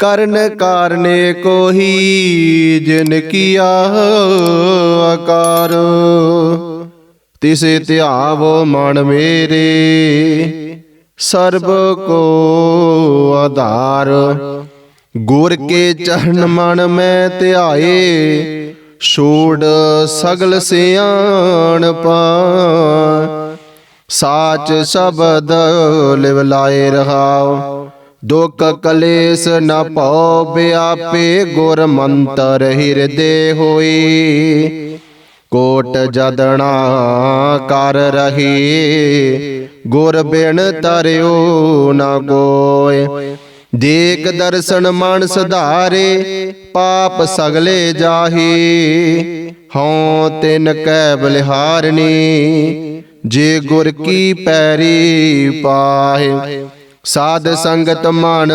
ਕਰਨ ਕਾਰਨੇ ਕੋਹੀ, ਜਿਨ ਕੀਆ ਆਕਾਰ। ਤਿਸੇ ਧਿਆਵੋ ਮਨ ਮੇਰੇ, ਸਰਬ ਕੋ ਆਧਾਰ। ਗੁਰ ਕੇ ਚਰਨ ਮਨ ਮੈਂ ਧਿਆਏ, ਛੋੜ ਸਗਲ ਸਿਆਣ ਪਾ। ਸਾਚ ਸ਼ਬਦ ਲਿਵ ਲਾਏ ਰਹਾਉ। ਦੁਖ ਕਲੇਸ਼ ਨ ਭਉ ਬਿਆਪੇ ਗੁਰ ਮੰਤਰ ਹਿਰਦੇ ਹੋਈ। ਕੋਟ ਜਦਣਾ ਕਰ ਰਹੀ। ਗੁਰ ਬਿਨ ਤਰਿਓ ਨ ਕੋਇ ਦੇਖ ਦਰਸ਼ਨ ਮਨ ਸੁਧਾਰੇ, ਪਾਪ ਸਗਲੇ ਜਾਹੀ। ਹਉ ਤਿਨ ਕੈ ਬਲਿਹਾਰਨੀ, ਜੇ ਗੁਰ ਕੀ ਪੈਰੀ ਪਾਹੇ। ਸਾਧ ਸੰਗਤ ਮਨ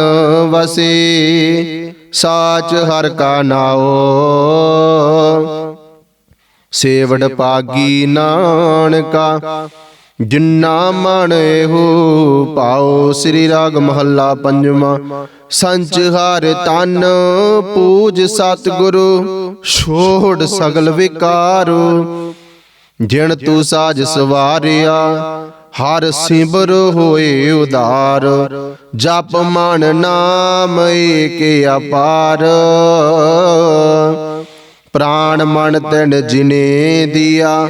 ਵਸੇ, ਸਾਚ ਹਰ ਕਾ ਨਾਉ। ਸੇਵੜ ਪਾਗੀ ਨਾਨਕਾ, ਜਿੰਨਾ ਮਨ ਇਹੋ ਪਾਉ। ਸ੍ਰੀ ਰਾਗ ਮਹੱਲਾ ਪੰਜਵਾਂ, ਸੰਚ ਹਰ ਤਨ ਪੂਜ ਸਤਿਗੁਰੂ, ਛੋੜ ਸਗਲ ਵਿਕਾਰੋ। ਜਿਣ ਤੂੰ ਸਾਜ ਸਵਾਰਿਆ ਹਰ ਸਿਮਰ ਹੋਏ ਉਦਾਰ, ਜਪ ਮਨ ਨਾਮ ਏਕੇ ਅਪਾਰ। ਪ੍ਰਾਣ ਮਨ ਤਨ ਜਿਨੇ ਦਿਆ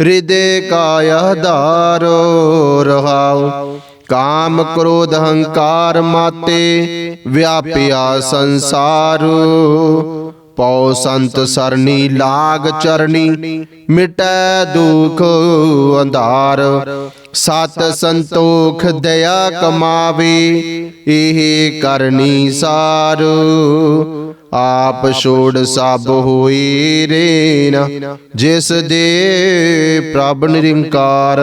ਹਿਰਦੇ ਕਾ ਆਧਾਰ, ਰਹਾਉ। ਕਾਮ ਕ੍ਰੋਧ ਹੰਕਾਰ ਮਾਤੇ, ਵਿਆਪਿਆ ਸੰਸਾਰ। ਪਉ ਸੰਤ ਸਰਣੀ ਲਾਗ ਚਰਣੀ ਮਿਟੈ ਦੁਖ ਅੰਧਾਰ। ਸਤ ਸੰਤੋਖ ਦਇਆ ਕਮਾਵੇ, ਇਹ ਕਰਨੀ ਸਾਰ। ਆਪ ਛੋੜ ਸਭ ਹੋਈ ਰੇਨ, ਜਿਸ ਦੇ ਪ੍ਰਭ ਨਿਰੰਕਾਰ।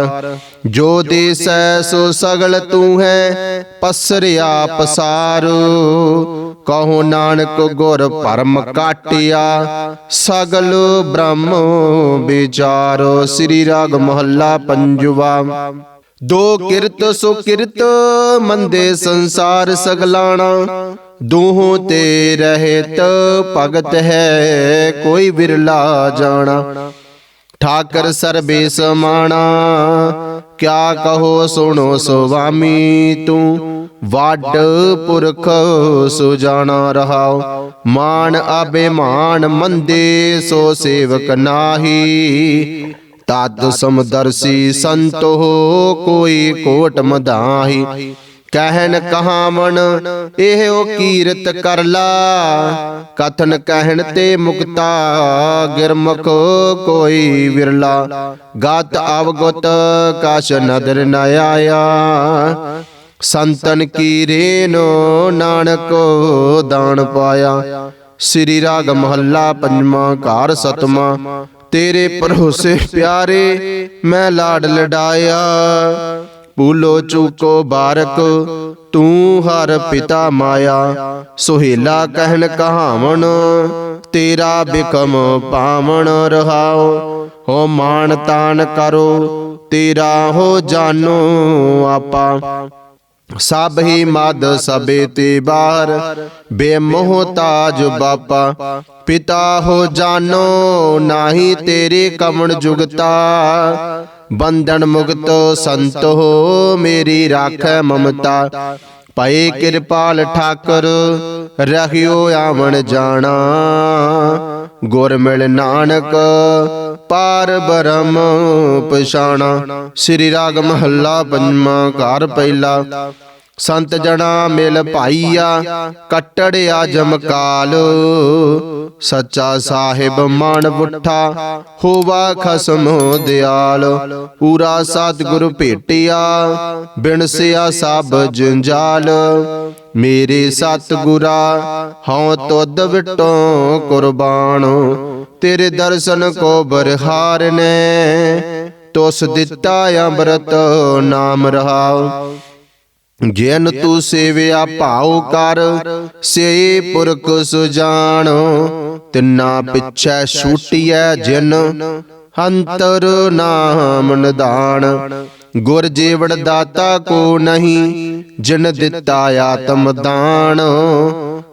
ਜੋ ਦੇਸੈ, ਸੋ ਸਗਲ ਤੂੰ ਹੈ ਪਸਰਿਆ ਪਸਾਰੂ ਕਹੋ ਨਾਨਕ ਗੁਰ ਭਰਮ ਕਾਟਿਆ, ਸਗਲ ਬ੍ਰਹਮ ਵਿਚਾਰੋ। ਸ੍ਰੀ ਰਾਗ ਮਹੱਲਾ ਪੰਜਵਾ। ਦੋ ਕਿਰਤ, ਸੋ ਕਿਰਤ ਮੰਦੇ ਸੰਸਾਰ ਸਗਲਾਣਾ। ਦੋਹੋਂ ਤੇ ਰਹਿਤ ਭਗਤ ਹੈ, ਕੋਈ ਵਿਰਲਾ ਜਾਣਾ। ਠਾਕਰ ਸਰਬੇ ਸਮਾਣਾ ਕਿਆ ਕਹੋ ਸੁਣੋ ਸੁਆਮੀ ਤੂੰ, ਵੱਡ ਪੁਰਖ ਸੁਜਾਣਾ ਰਹਾਉ ਮਾਨ ਅਬਿਮਾਨ ਮੰਦੇ ਸੋ ਸੇਵਕ ਨਾਹੀ। ਤਦ ਸਮਦਰਸੀ ਸੰਤੋ ਕੋਈ ਕੋਟ ਮਦਾਹੀ। ਕਹਿਨ ਕਹਾਵਣ ਇਹ ਉਹ ਕੀਰਤ ਕਰ ਲਾ। ਕਥਨ ਕਹਿਣ ਤੇ ਮੁਕਤਾ ਗਿਰਮੁਖ ਕੋਈ ਵਿਰਲਾ। ਗਤ ਅਵਗਤ ਕਛ ਨਦਰ ਨ ਆਇਆ। ਸੰਤਨ ਕੀ ਰੇਨੋ ਨਾਨਕ ਦਾਨ ਪਾਇਆ। ਸ੍ਰੀ ਰਾਗ ਮਹੱਲਾ ਪੰਜਵਾਂ ਘਰ ਸਤਵਾਂ। ਤੇਰੇ ਭਰੋਸੇ ਪਿਆਰੇ ਮੈਂ ਲਾਡ ਲਡਾਇਆ ਭੂਲੋ ਚੂਕੋ ਬਾਰਕ, ਤੂੰ ਹਰ ਪਿਤਾ ਮਾਇਆ, ਸੁਹੇਲਾ ਕਹਿਣ ਕਹਾਵਣ, ਤੇਰਾ ਬਿਕਮ ਪਾਵਣ ਰਹਾਓ, ਹੋ ਮਾਨ ਤਾਨ ਕਰੋ, ਤੇਰਾ ਹੋ ਜਾਨੋ ਆਪਾ। ਸਭ ਹੀ ਮਦ ਸਬੇ ਤੇ ਬਾਹਰ ਬੇਮੋਹਤਾਜ ਬਾਪਾ। ਪਿਤਾ ਹੋ ਜਾਨੋ ਨਾਹੀ ਤੇਰੇ ਕਮਣ ਜੁਗਤਾ ਬੰਧਨ ਮੁਕਤ ਸੰਤੋ ਮੇਰੀ ਰਾਖ ਮਮਤਾ। ਪਏ ਕਿਰਪਾਲ ਠਾਕੁਰ ਰਹਿਓ ਆਵਣ ਜਾਣਾ। ਗੁਰ ਮਿਲ ਨਾਨਕ, ਪਾਰ ਬਰਮ ਪਛਾਣਾ। ਸ੍ਰੀ ਰਾਗ ਮਹੱਲਾ ਪੰਜਵਾਂ ਘਰ ਪਹਿਲਾ। ਸੰਤ ਜਣਾ ਮਿਲ ਭਾਈਆ, ਕਟੜਿਆ ਜਮਕਾਲ ਸੱਚਾ ਸਾਹਿਬ ਮਨ ਬੁੱਠਾ ਹੋਵਾ ਖਸਮ ਦਿਆਲ, ਪੂਰਾ ਸਤਿਗੁਰ ਭੇਟਿਆ ਬਿਨਸਿਆ ਸਭ ਜੰਜਾਲ। ਮੇਰੇ ਸਤਿਗੁਰਾ, ਹਉ ਤੁਧ ਵਿਟੋ ਕੁਰਬਾਨ, ਤੇਰੇ ਦਰਸ਼ਨ ਕੋ ਬਰਹਾਰ ਨੇ। ਤੁਸ ਦਿੱਤਾ ਅੰਮ੍ਰਿਤ ਨਾਮ ਰਹਾਉ ਜਿਨ ਤੂੰ ਸੇਵਿਆ ਭਾਉ ਕਰ, ਸੇ ਪੁਰਖ ਸੁਜਾਨੋ। ਤਿੰਨਾ ਪਿਛੈ ਛੂਟਿਐ ਜਿਨ ਅੰਤਰ ਨਾਮ ਨਿਦਾਨ। ਗੁਰ ਜੀਵੜ ਦਾਤਾ ਕੋ ਨਹੀਂ, ਜਿਨ ਦਿੱਤਾ ਆਤਮ ਦਾਨ।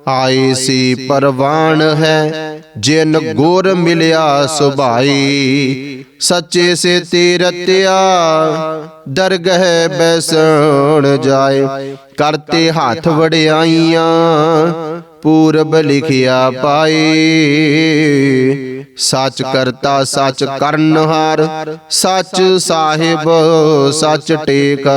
ਆਏ ਸੀ ਪਰਵਾਨ ਹੈ, ਜਿਨ ਗੁਰ ਮਿਲਿਆ ਸੁਭਾਈ। ਸੱਚੇ ਸੇ ਤੇ ਰਤਿਆ ਦਰਗਹਿ ਬੈਸਣ ਜਾਏ। ਕਰਤੇ ਹੱਥ ਵੜਿਆਈਆਂ ਪੂਰਬ ਲਿਖਿਆ ਪਾਏ। ਸੱਚ ਕਰਤਾ ਸੱਚ ਕਰਨਹਾਰ ਸੱਚ ਸਾਹਿਬ ਸੱਚ ਟੇਕ।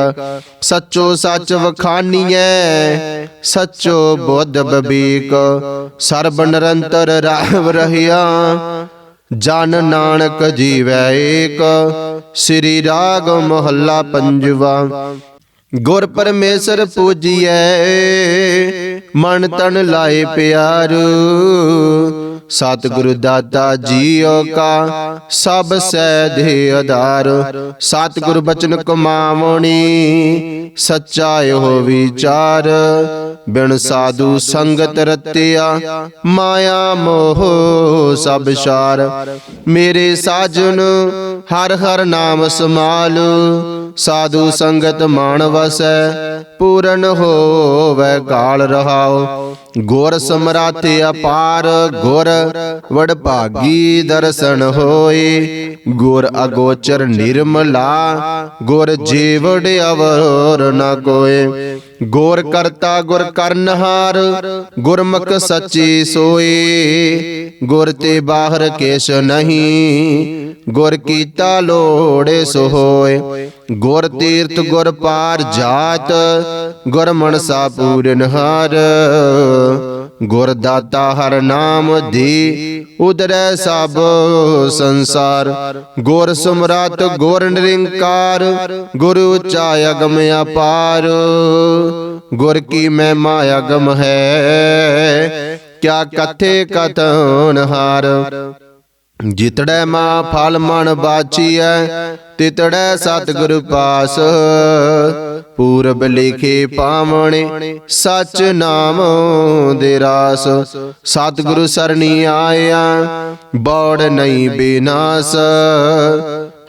ਸੱਚੋ ਸੱਚ ਵਖਾਨੀਐ ਸੱਚੋ ਬੁੱਧ ਬਬੀਕ। ਸਰਬ ਨਿਰੰਤਰ ਰਹਿ ਰਹਿਆ। ਜਨ ਨਾਨਕ ਜੀਵੈ ਏਕ। ਸ੍ਰੀ ਰਾਗ ਮਹੱਲਾ ਪੰਜਵਾ। ਗੁਰ ਪਰਮੇਸ਼ਰ ਪੂਜੀਐ। ਮਨ ਤਨ ਲਾਏ ਪਿਆਰੂ। ਸਤਿਗੁਰੂ ਦਾਤਾ ਜੀਓ ਕਾ ਸਭ ਸਹਿ ਦੇ ਆਧਾਰ। ਸਤਿਗੁਰ ਬਚਨ ਕਮਾਵਣੀ ਸੱਚਾ ਇਹੋ ਵਿਚਾਰ। ਬਿਨ ਸਾਧੂ ਸੰਗਤ ਰਤਿਆ ਮਾਇਆ ਮੋਹ ਸਭ ਸਾਰ ਮੇਰੇ ਸਾਜਨ ਹਰ ਹਰ ਨਾਮ ਸਮਾਲੂ ਸਾਧੂ ਸੰਗਤ ਮਾਨ ਵਸੈ। ਪੂਰਨ ਹੋਵੇ ਕਾਲ ਰਹਾਉ ਗੁਰ ਸਮਰਾਥ ਅਪਾਰ। ਗੁਰ ਵਡ ਭਾਗੀ ਦਰਸ਼ਨ ਹੋਏ। ਗੁਰ ਅਗੋਚਰ ਨਿਰਮਲਾ। ਗੁਰ ਜੀਵੜ ਅਵਰ ਨ ਕੋਏ। ਗੁਰ ਕਰਤਾ ਗੁਰ ਕਰਨਹਾਰ ਗੁਰਮੁਖ ਸੱਚੀ ਸੋਏ। ਗੁਰ ਤੇ ਬਾਹਰ ਕੇਸ਼ ਨਹੀਂ, ਗੁਰ ਕੀਤਾ ਲੋੜੇ ਸੋ ਹੋਏ ਗੁਰ ਤੀਰਥ ਗੁਰ ਪਾਰ ਜਾਤ, ਗੁਰ ਮਨਸਾ ਪੂਰਨ ਹਾਰ। ਗੁਰ ਦਾਤਾ ਹਰ ਨਾਮ ਦੀ ਉਦਰੈ ਸਭ ਸੰਸਾਰ। ਗੁਰ ਸਮਰਾਤ, ਗੁਰ ਨਿਰੰਕਾਰ, ਗੁਰ ਉਚਾ ਅਗਮ ਅਪਾਰ। ਗੁਰ ਕੀ ਮਹਿਮਾ ਅਗਮ ਹੈ, ਕਿਆ ਕਥੇ ਕਤਨ ਹਾਰ। ਜਿਤੜੈ ਮਾ ਫਲ ਮਨ ਬਾਚੀਐ, ਤਿਤੜੈ ਸਤਿਗੁਰ ਪਾਸ। ਪੂਰਬ ਲਿਖੇ ਪਾਵਣੇ, ਸਚ ਨਾਮ ਦੇ ਰਾਸ। ਸਤਿਗੁਰੂ ਸਰਣੀ ਆਇਆ, ਬੌੜ ਨਹੀਂ ਬਿਨਾਸ।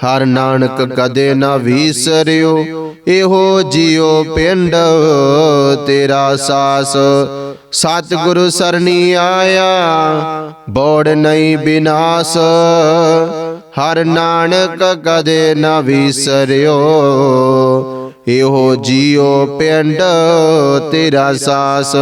ਹਰ ਨਾਨਕ ਕਦੇ ਨਾ ਵਿਸਰਿਓ, ਇਹੋ ਜਿਉ ਪਿੰਡ ਤੇਰਾ ਸਾਸ। ਸਤਿਗੁਰੂ ਸਰਣੀ ਆਇਆ, ਬੋੜ ਨਹੀਂ ਬਿਨਾਸ਼। ਹਰ ਨਾਨਕ ਕਦੇ ਨਾ ਵਿਸਰਿਓ। ਇਹੋ ਜਿਉ ਪਿੰਡ ਤੇਰਾ ਸਾਸ।